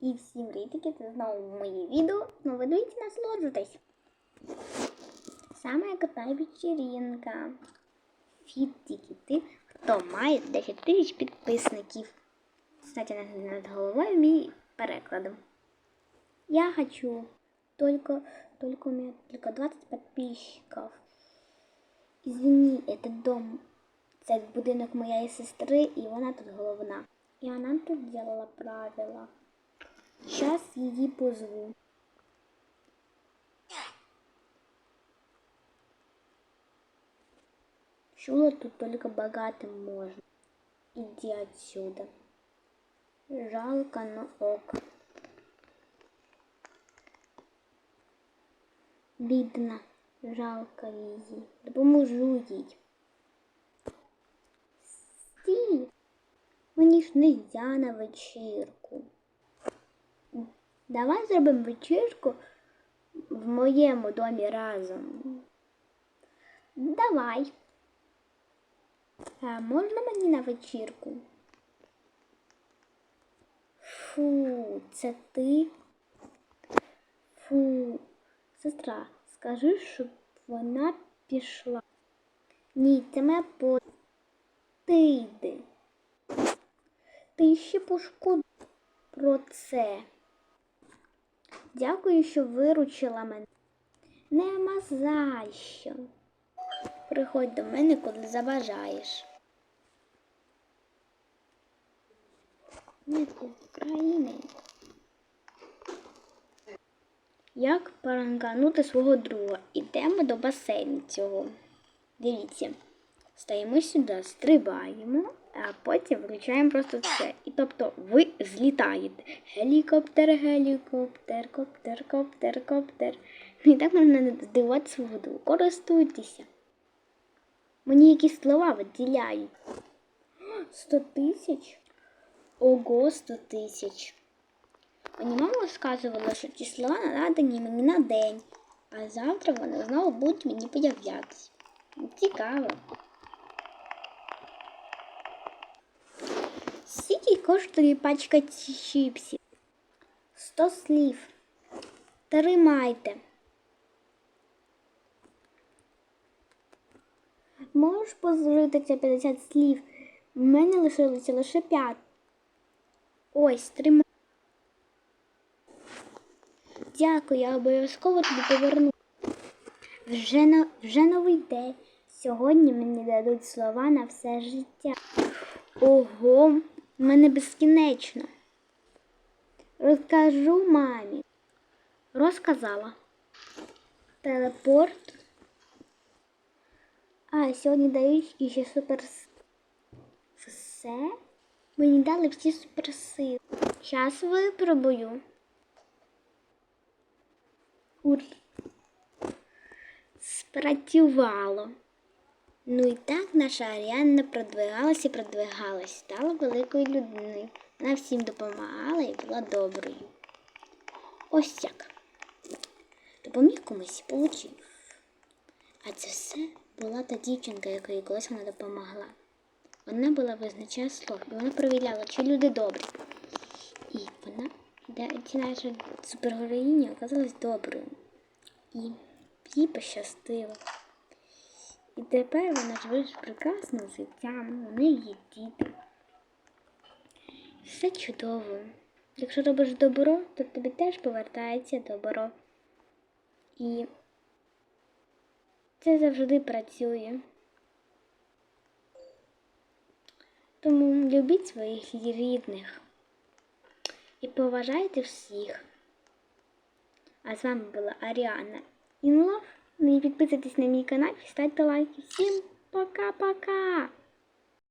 І всім рідики, це знову моє відео. Ну, ви дивіться, насолоджуйтесь. Саме крута вечеринка. Фіт тільки тим, хто має 10 тисяч підписників. Кстати, над, головою мій переклад. Я хочу только, только у меня только 20 подписчиков. Извини, это дом, це будинок моєї сестри, і вона тут головна. І вона тут делала правила. Сейчас її позву. Чула тут только богатым можно. Иди отсюда. Жалко, но ок. Бідна, жалко її. Допоможу їй. Стій! Мені ж не йдя на вечірку. Давай зробимо вечірку в моєму домі разом. Давай. А можна мені на вечірку? Фу, це ти? Фу, сестра, скажи, щоб вона пішла. Ні, це моя по. Ти йди. Ти ще пошкодуєш про це. Дякую, що виручила мене. Нема за що. Приходь до мене, коли забажаєш. З України. Як поранганути свого друга? Ідемо до басейну цього. Дивіться. Стаємо сюди, стрибаємо, а потім включаємо просто це. І тобто ви злітаєте. Гелікоптер, гелікоптер, коптер, коптер, коптер. І так можна здивувати свого друга. Користуйтеся. Мені якісь слова виділяють. 100 тисяч? Ого, 100 тисяч. Мені мама розказувала, що ті слова надані мені на день, а завтра вони знову будуть мені появлятися. Цікаво. Скільки коштує пачка чіпсів? 100 слів. Тримайте. Можеш позволити це 50 слів? В мене лишилося лише 5. Ось, тримай. Дякую, я обов'язково тобі поверну. Вже, вже новий день. Сьогодні мені дадуть слова на все життя. Ого, в мене безкінечно. Розкажу мамі. Розказала. Телепорт. А, сьогодні дають іще супер. Все? Мені дали всі суперсили. Зараз випробую. Ур. Спрацювало. Ну і так наша Аріанна продвигалася і продвигалась, стала великою людиною. Вона всім допомагала і була доброю. Ось як. Допоміг комусь получив. А це все була та дівчинка, якої колись вона допомогла. Вона була визначає слов, і вона перевіряла, чи люди добрі. І вона, ця наша супергероїня, оказалась доброю. І їй пощастило. І тепер вона живе прекрасним життям, у неї є діти. Все чудово. Якщо робиш добро, то тобі теж повертається добро. І це завжди працює. Тому любіть своїх рідних і поважайте всіх. А з вами була Аріана Інлов. Ну і підписуйтесь на мій канал і ставте лайки. Всім пока-пока!